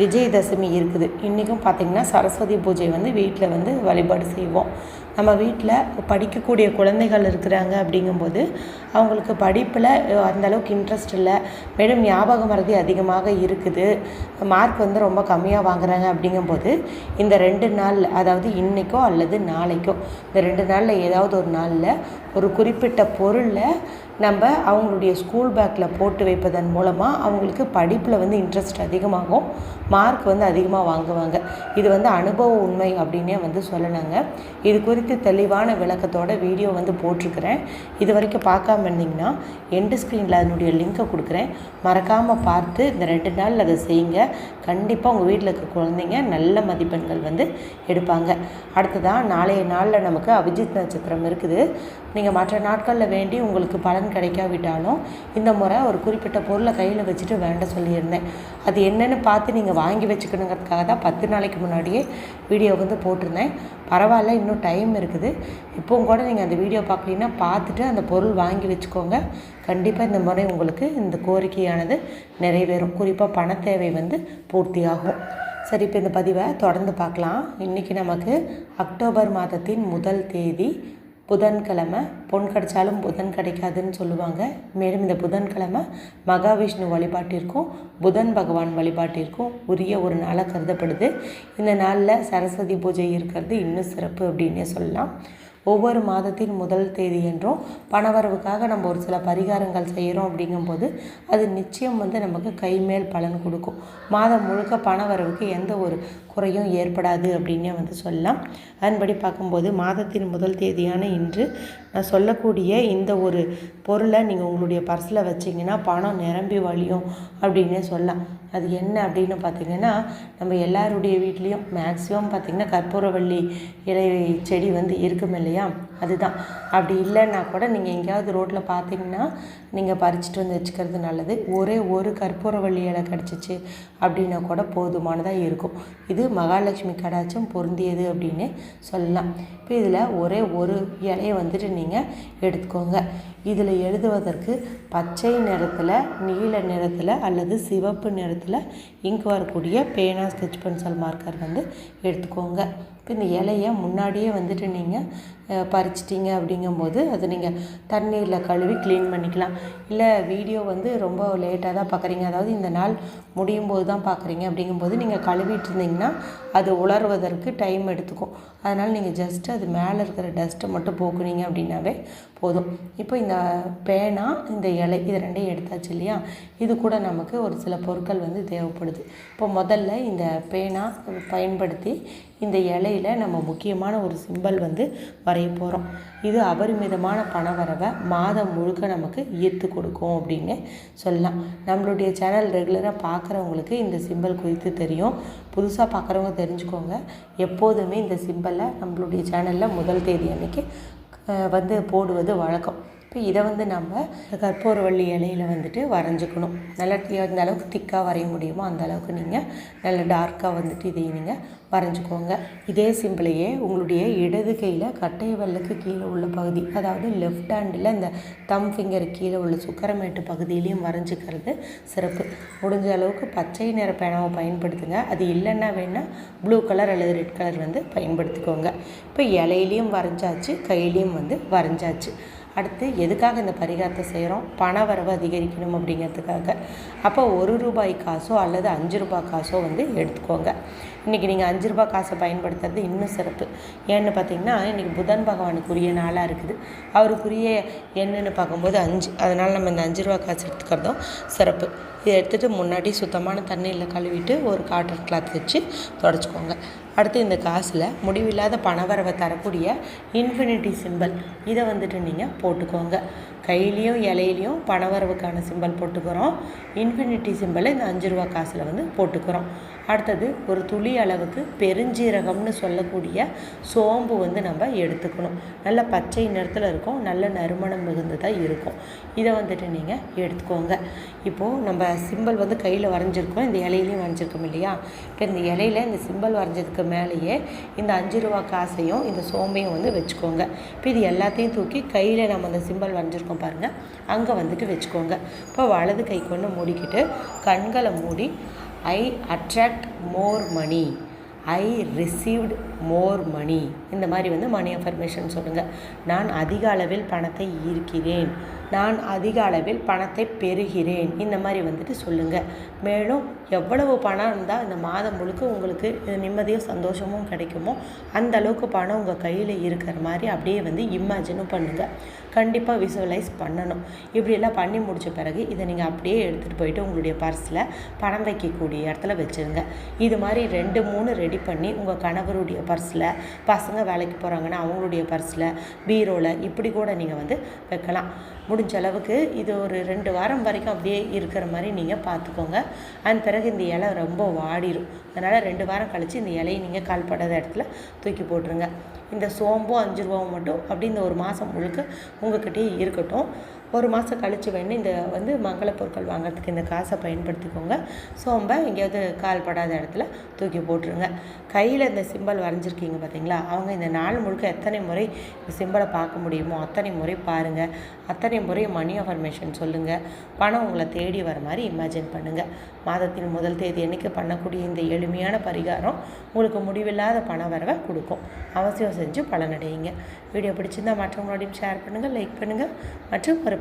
விஜயதசமி இருக்குது. இன்றைக்கும் பார்த்திங்கன்னா சரஸ்வதி பூஜை வந்து வீட்டில் வந்து வழிபாடு செய்வோம். நம்ம வீட்டில் படிக்கக்கூடிய குழந்தைகள் இருக்கிறாங்க அப்படிங்கும்போது அவங்களுக்கு படிப்பில் அந்த அளவுக்கு இன்ட்ரெஸ்ட் இல்லை. மேலும் ஞாபக மறதி அதிகமாக இருக்குது. மார்க் வந்து ரொம்ப கம்மியாக வாங்குறாங்க அப்படிங்கும்போது இந்த ரெண்டு நாள் அதாவது இன்றைக்கோ அல்லது நாளைக்கோ இந்த ரெண்டு நாளில் ஏதாவது ஒரு நாளில் ஒரு குறிப்பிட்ட பொருளை நம்ம அவங்களுடைய ஸ்கூல் பேக்கில் போட்டு வைப்பதன் மூலமாக அவங்களுக்கு படிப்பில் வந்து இன்ட்ரெஸ்ட் அதிகமாகும் மார்க் வந்து அதிகமாக வாங்குவாங்க. இது வந்து அனுபவ உண்மை அப்படின்னே வந்து சொல்லலாங்க இது குறித்து தெளிவான விளக்கத்தோட வீடியோ வந்து போட்டிருக்கிறேன். இது வரைக்கும் பார்க்காம இருந்தீங்கன்னா எண்டு ஸ்க்ரீனில் அதனுடைய லிங்க்கை கொடுக்குறேன். மறக்காமல் பார்த்து இந்த ரெண்டு நாள் அதை செய்யுங்க. கண்டிப்பாக உங்கள் வீட்டில் இருக்க குழந்தைங்க நல்ல மதிப்பெண்கள் வந்து எடுப்பாங்க. அடுத்ததாக நாளைய நாளில் நமக்கு அபிஜித் நட்சத்திரம் இருக்குது. நீங்கள் மற்ற நாட்களில் வேண்டி உங்களுக்கு பலன் கிடைக்காவிட்டாலும் இந்த முறை ஒரு குறிப்பிட்ட பொருளை கையில் வச்சுட்டு வேண்ட சொல்லியிருந்தேன். அது என்னென்னு பார்த்து நீங்கள் வாங்கி வச்சுக்கணுங்கிறதுக்காக தான் பத்து நாளைக்கு முன்னாடியே வீடியோ வந்து போட்டிருந்தேன். பரவாயில்ல இன்னும் டைம் இருக்குது. இப்போவும் கூட நீங்கள் அந்த வீடியோ பார்க்குறீங்கன்னா பார்த்துட்டு அந்த பொருள் வாங்கி வச்சுக்கோங்க. கண்டிப்பாக இந்த முறை உங்களுக்கு இந்த கோரிக்கையானது நிறைவேறும். குறிப்பாக பண தேவை வந்து பூர்த்தியாகும். சரி இப்போ இந்த பதிவை தொடர்ந்து பார்க்கலாம். இன்றைக்கி நமக்கு அக்டோபர் மாதத்தின் முதல் தேதி புதன்கிழமை பொன் கிடைச்சாலும் புதன் கிடைக்காதுன்னு சொல்லுவாங்க. மேலும் இந்த புதன்கிழமை மகாவிஷ்ணு வழிபாட்டிற்கும் புதன் பகவான் வழிபாட்டிற்கும் உரிய ஒரு நாளாக கருதப்படுது. இந்த நாளில் சரஸ்வதி பூஜை இருக்கிறது இன்னும் சிறப்பு அப்படின்னே சொல்லலாம். ஒவ்வொரு மாதத்தின் முதல் தேதி என்றும் பணவரவுக்காக நம்ம ஒரு சில பரிகாரங்கள் செய்கிறோம் அப்படிங்கும்போது அது நிச்சயம் வந்து நமக்கு கைமேல் பலன் கொடுக்கும். மாதம் முழுக்க பணவரவுக்கு எந்த ஒரு குறையும் ஏற்படாது அப்படின்னே வந்து சொல்லலாம். அதன்படி பார்க்கும்போது மாதத்தின் முதல் தேதியான இன்று நான் சொல்லக்கூடிய இந்த ஒரு பொருளை நீங்கள் உங்களுடைய பர்ஸில் வச்சிங்கன்னா பணம் நிரம்பி வழியும் அப்படின்னே சொல்லலாம். அது என்ன அப்படின்னு பார்த்தீங்கன்னா நம்ம எல்லாருடைய வீட்லேயும் மேக்ஸிமம் பார்த்திங்கன்னா கற்பூரவள்ளி இலை செடி வந்து இருக்கும் இல்லையா? அதுதான். அப்படி இல்லைன்னா கூட நீங்கள் எங்கேயாவது ரோட்டில் பார்த்தீங்கன்னா நீங்கள் பறிச்சுட்டு வந்து வச்சுக்கிறது நல்லது. ஒரே ஒரு கற்பூரவள்ளி இலை கிடச்சிச்சு அப்படின்னா கூட போதுமானதாக இருக்கும். இது மகாலட்சுமி கடாச்சம் பொருந்தியது அப்படின்னு சொல்லலாம். இப்போ இதில் ஒரே ஒரு இலையை வந்துட்டு நீங்கள் எடுத்துக்கோங்க. இதில் எழுதுவதற்கு பச்சை நிறத்தில் நீல நிறத்தில் அல்லது சிவப்பு நிறத்தில் இங்கு வரக்கூடிய பேனா ஸ்கெச் பென்சில் மார்க்கர் வந்து எடுத்துக்கோங்க. இப்போ இந்த இலையை முன்னாடியே வந்துட்டு நீங்கள் பறி வச்சிட்டிங்க அப்படிங்கும்போது அதை நீங்கள் தண்ணீரில் கழுவி க்ளீன் பண்ணிக்கலாம். இல்லை வீடியோ வந்து ரொம்ப லேட்டாக தான் பார்க்குறீங்க அதாவது இந்த நாள் முடியும் போது தான் பார்க்குறீங்க அப்படிங்கும்போது நீங்கள் கழுவிட்டு இருந்தீங்கன்னா அது உலர்வதற்கு டைம் எடுத்துக்கும். அதனால் நீங்கள் ஜஸ்ட்டு அது மேலே இருக்கிற டஸ்ட்டை மட்டும் போக்குனீங்க அப்படின்னாவே போதும். இப்போ இந்த பேனா இந்த இலை இது ரெண்டையும் எடுத்தாச்சு இல்லையா? இது கூட நமக்கு ஒரு சில பொருட்கள் வந்து தேவைப்படுது. இப்போ முதல்ல இந்த பேனா பயன்படுத்தி இந்த இலையில நம்ம முக்கியமான ஒரு சிம்பல் வந்து வரைய போகிறோம் இது அபரிமிதமான பணவரவை மாதம் முழுக்க நமக்கு ஈர்த்து கொடுக்கும் அப்படின்னு சொல்லலாம். நம்மளுடைய சேனல் ரெகுலராக பார்க்குறவங்களுக்கு இந்த சிம்பல் குறித்து தெரியும். புதுசாக பார்க்குறவங்க தெரிஞ்சுக்கோங்க. எப்போதுமே இந்த சிம்பலை நம்மளுடைய சேனலில் முதல் தேதி அன்னைக்கு வந்து போடுவது வழக்கம். இப்போ இதை வந்து நம்ம கற்பூரவள்ளி இலையில் வந்துட்டு வரைஞ்சிக்கணும். நல்லா எந்த அளவுக்கு திக்காக வரைய முடியுமோ அந்த அளவுக்கு நீங்கள் நல்ல டார்க்காக வந்துட்டு இதை நீங்கள் வரைஞ்சிக்கோங்க. இதே சிம்பிளையே உங்களுடைய இடது கையில் கட்டை வல்லுக்கு கீழே உள்ள பகுதி அதாவது லெஃப்ட் ஹேண்டில் இந்த தம் ஃபிங்கர் கீழே உள்ள சுக்கரமேட்டு பகுதியிலையும் வரைஞ்சிக்கிறது சிறப்பு. முடிஞ்ச அளவுக்கு பச்சை நிற பேனாவை பயன்படுத்துங்க. அது இல்லைன்னா வேணால் ப்ளூ கலர் அல்லது ரெட் கலர் வந்து பயன்படுத்திக்கோங்க. இப்போ இலையிலையும் வரைஞ்சாச்சு கையிலையும் வந்து வரைஞ்சாச்சு. அடுத்து எதுக்காக இந்த பரிகாரத்தை செய்கிறோம்? பண வரவு அதிகரிக்கணும் அப்படிங்கிறதுக்காக. அப்போ ஒரு ரூபாய் காசோ அல்லது அஞ்சு ரூபாய் காசோ வந்து எடுத்துக்கோங்க. இன்றைக்கி நீங்கள் அஞ்சு ரூபாய் காசை பயன்படுத்துறது இன்னும் சிறப்பு. ஏன்னு பார்த்தீங்கன்னா இன்றைக்கி புதன் பகவானுக்குரிய நாளாக இருக்குது. அவருக்குரிய என்னென்னு பார்க்கும்போது அஞ்சு. அதனால் நம்ம இந்த அஞ்சு ரூபா காசு எடுத்துக்கிறதும் சிறப்பு. இதை எடுத்துகிட்டு முன்னாடி சுத்தமான தண்ணியில் கழுவிட்டு ஒரு காட்டன் கிளாத் வச்சு தொடச்சிக்கோங்க. அடுத்து இந்த காசில் முடிவில்லாத பணவரவை தரக்கூடிய இன்ஃபினிட்டி சிம்பல் இதை வந்துட்டு நீங்கள் போட்டுக்கோங்க. கையிலையும் இலையிலையும் பணவரவுக்கான சிம்பல் போட்டுக்கிறோம். இன்ஃபினிட்டி சிம்பலை இந்த அஞ்சு ரூபா காசில் வந்து போட்டுக்கிறோம். அடுத்தது ஒரு துளி அளவுக்கு பெருஞ்சீரகம்னு சொல்லக்கூடிய சோம்பு வந்து நம்ம எடுத்துக்கணும். நல்ல பச்சை நிறத்தில் இருக்கும் நல்ல நறுமணம் மிகுந்ததாக இருக்கும். இதை வந்துட்டு நீங்கள் எடுத்துக்கோங்க. இப்போது நம்ம சிம்பல் வந்து கையில் வரைஞ்சிருக்கோம். இந்த இலையிலையும் வரைஞ்சிருக்கோம் இல்லையா? இப்போ இந்த இலையில இந்த சிம்பல் வரைஞ்சதுக்கு மேலேயே இந்த அஞ்சு ரூபா காசையும் இந்த சோம்பையும் வந்து வச்சுக்கோங்க. இப்போ இது எல்லாத்தையும் தூக்கி கையில் நம்ம அந்த சிம்பல் வரைஞ்சிருக்கோம் பாருங்கள் அங்கே வந்துட்டு வச்சுக்கோங்க. இப்போ வலது கை கொண்டு மூடிக்கிட்டு கண்களை மூடி ஐ அட்ராக்ட் மோர் மணி ஐ ரிசீவ்டு மோர் மணி இந்த மாதிரி வந்து மணி அஃபர்மேஷன் சொல்லுங்கள் நான் அதிக அளவில் பணத்தை ஈர்க்கிறேன். நான் அதிக அளவில் பணத்தை பெறுகிறேன். இந்த மாதிரி வந்துட்டு சொல்லுங்கள் மேலும் எவ்வளவு பணம் இருந்தால் இந்த மாதம் முழுக்க உங்களுக்கு நிம்மதியும் சந்தோஷமும் கிடைக்குமோ அந்த அளவுக்கு பணம் உங்கள் கையில் இருக்கிற மாதிரி அப்படியே வந்து இமேஜினும் பண்ணுங்கள் கண்டிப்பாக விசுவலைஸ் பண்ணணும். இப்படியெல்லாம் பண்ணி முடித்த பிறகு இதை நீங்கள் அப்படியே எடுத்துகிட்டு போயிட்டு உங்களுடைய பர்ஸில் பணம் வைக்கக்கூடிய இடத்துல வச்சுருங்க. இது மாதிரி ரெண்டு மூணு ரெடி பண்ணி உங்கள் கணவருடைய பர்ஸில் பசங்க வேலைக்கு போகிறாங்கன்னா அவங்களுடைய பர்ஸில் பீரோவில் இப்படி கூட நீங்கள் வந்து வைக்கலாம். முடிஞ்ச அளவுக்கு இது ஒரு ரெண்டு வாரம் வரைக்கும் அப்படியே இருக்கிற மாதிரி நீங்கள் பார்த்துக்கோங்க. அதன் பிறகு இந்த இலை ரொம்ப வாடிடும் அதனால் ரெண்டு வாரம் கழித்து இந்த இலையை நீங்கள் கால்படாத இடத்துல தூக்கி போட்டுருங்க. இந்த சோம்பும் அஞ்சு ரூபாவும் மட்டும் அப்படி இந்த ஒரு மாதம் முழுக்க உங்கள்கிட்டயே இருக்கட்டும். ஒரு மாதம் கழித்து வேணும் இந்த வந்து மங்கள பொருட்கள் வாங்குறதுக்கு இந்த காசை பயன்படுத்திக்கோங்க. சோம்பை எங்கேயாவது கால் படாத இடத்துல தூக்கி போட்டுருங்க. கையில் இந்த சிம்பல் வரைஞ்சிருக்கீங்க பார்த்தீங்களா அவங்க இந்த நாள் முழுக்க எத்தனை முறை இந்த சிம்பலை பார்க்க முடியுமோ அத்தனை முறை பாருங்கள் அத்தனை முறை மணி அஃபர்மேஷன் சொல்லுங்கள் பணம் உங்களை தேடி வர மாதிரி இமேஜின் பண்ணுங்கள் மாதத்தின் முதல் தேதி அன்னைக்கு பண்ணக்கூடிய இந்த எளிமையான பரிகாரம் உங்களுக்கு முடிவில்லாத பண வரவை கொடுக்கும். அவசியம் செஞ்சு பலனடையுங்க. வீடியோ பிடிச்சிருந்தால் மற்றவங்களோடையும் ஷேர் பண்ணுங்கள் லைக் பண்ணுங்கள் மற்றும் ஒரு